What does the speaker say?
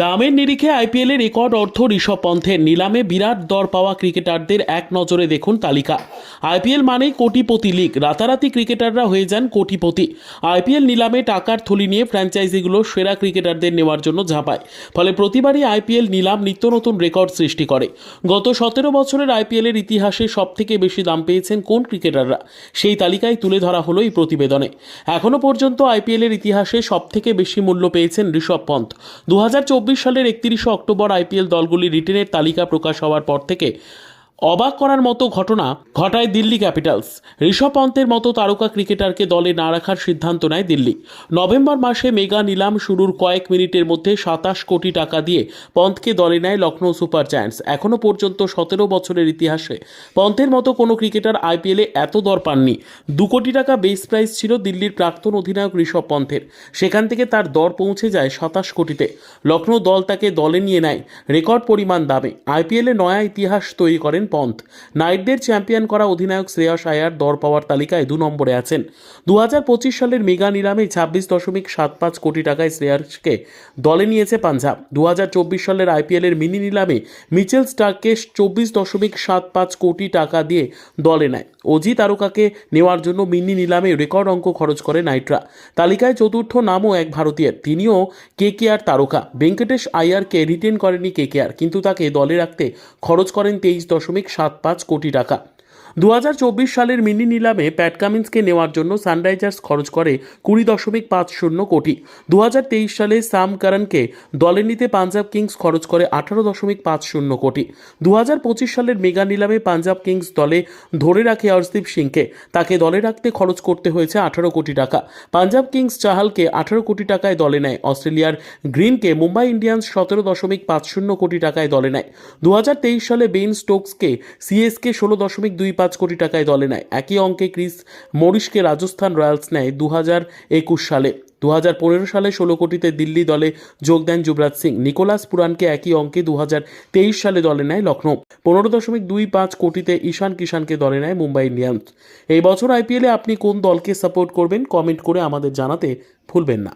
দামের নিরিখে আইপিএলে রেকর্ড অর্থ ঋষভ পন্থের নিলামে বিরাট দর পাওয়া ক্রিকেটারদের এক নজরে দেখুন তালিকা। আইপিএল মানেই কোটিপতি লিগ, রাতারাতি ক্রিকেটাররা হয়ে যান কোটিপতি। আইপিএল নিলামে টাকার থলি নিয়ে ফ্র্যাঞ্চাইজিগুলো সেরা ক্রিকেটারদের নেওয়ার জন্য ঝাঁপায়। ফলে প্রতিবারই আইপিএল নিলাম নিত্য নতুন রেকর্ড সৃষ্টি করে। গত সতেরো বছরের আইপিএলের ইতিহাসে সবথেকে বেশি দাম পেয়েছেন কোন ক্রিকেটাররা? সেই তালিকায় তুলে ধরা হলো এই প্রতিবেদনে। এখনও পর্যন্ত আইপিএলের ইতিহাসে সবথেকে বেশি মূল্য পেয়েছেন ঋষভ পন্থ। দু হাজার চব্বিশ সালের একত্রিশে অক্টোবর আইপিএল দলগুলি রিটেনের তালিকা প্রকাশ হওয়ার পর থেকে অবাক করার মতো ঘটনা ঘটায় দিল্লি ক্যাপিটালস। ঋষভ পন্থের মতো তারকা ক্রিকেটারকে দলে না রাখার সিদ্ধান্ত নেয় দিল্লি। নভেম্বর মাসে মেগা নিলাম শুরুর কয়েক মিনিটের মধ্যে সাতাশ কোটি টাকা দিয়ে পন্থকে দলে নেয় লখনৌ সুপার জায়ান্টস। এখনও পর্যন্ত সতেরো বছরের ইতিহাসে পন্থের মতো কোনো ক্রিকেটার আইপিএলে এত দর পাননি। দু কোটি টাকা বেস প্রাইস ছিল দিল্লির প্রাক্তন অধিনায়ক ঋষভ পন্থের সেখান থেকে তার দর পৌঁছে যায় সাতাশ কোটিতে। লখনৌ দল তাকে দলে নিয়ে নেয় রেকর্ড পরিমাণ দামে। আইপিএলে নয়া ইতিহাস তৈরি করেন পন্থ। নাইটদের চ্যাম্পিয়ন করা অধিনায়ক শ্রেয়স আয়ার দর পাওয়ার তালিকায় দু নম্বরে আছেন। দু হাজার পঁচিশ সালের মেগা নিলামে ছাব্বিশ দশমিক সাত পাঁচ কোটি টাকায় শ্রেয়াসকে দলে নিয়েছে পাঞ্জাব। দু হাজার চব্বিশ সালের আইপিএলের মিনি নিলামে মিচেল স্টার্ককে চব্বিশ দশমিক সাত পাঁচ কোটি টাকা দিয়ে দলে নেয়। অজি তারকাকে নেওয়ার জন্য মিনি নিলামে রেকর্ড অঙ্ক খরচ করে নাইটরা। তালিকায় চতুর্থ নামও এক ভারতীয়ের, তিনিও কেকেআর তারকা। ভেঙ্কটেশ আয়ারকে রিটেন করেনি কেকেআর, কিন্তু তাকে দলে রাখতে খরচ করেন তেইশ দশমিক সাত পাঁচ কোটি টাকা। দু হাজার চব্বিশ সালের মিনি নিলামে প্যাট কামিন্সকে নেওয়ার জন্য সানরাইজার্স খরচ করে কুড়ি দশমিক পাঁচ শূন্য কোটি। দু হাজার তেইশ সালে সাম কারণকে দলে নিতে পাঞ্জাব কিংস খরচ করে আঠারো দশমিক পাঁচ শূন্য কোটি। দু হাজার পঁচিশ সালের মেগা নিলামে পাঞ্জাব কিংস দলে ধরে রাখে হরদীপ সিংকে। তাকে দলে রাখতে খরচ করতে হয়েছে আঠারো কোটি টাকা। পাঞ্জাব কিংস চাহালকে আঠারো কোটি টাকায় দলে নেয়। অস্ট্রেলিয়ার গ্রিনকে মুম্বাই ইন্ডিয়ান্স সতেরো দশমিক পাঁচ শূন্য কোটি টাকায় দলে নেয়। দু হাজার তেইশ সালে বেন স্টোকসকে সিএসকে ষোলো দশমিক দুই পাঁচ কোটি টাকায় দলে নেয়। একই অঙ্কে ক্রিস মরিশকে রাজস্থান রয়্যালস নেয় দু সালে। দু হাজার পনেরো সালে ষোলো কোটিতে দিল্লি দলে যোগ দেন যুবরাজ সিং। নিকোলাস পুরানকে একই অঙ্কে দু হাজার তেইশ সালে দলে নেয় লখনৌ পনেরো দশমিক দুই পাঁচ কোটিতে ঈশান কিষানকে দলে নেয় মুম্বাই ইন্ডিয়ান্স। এই বছর আইপিএলে আপনি কোন দলকে সাপোর্ট করবেন, কমেন্ট করে আমাদের জানাতে ভুলবেন না।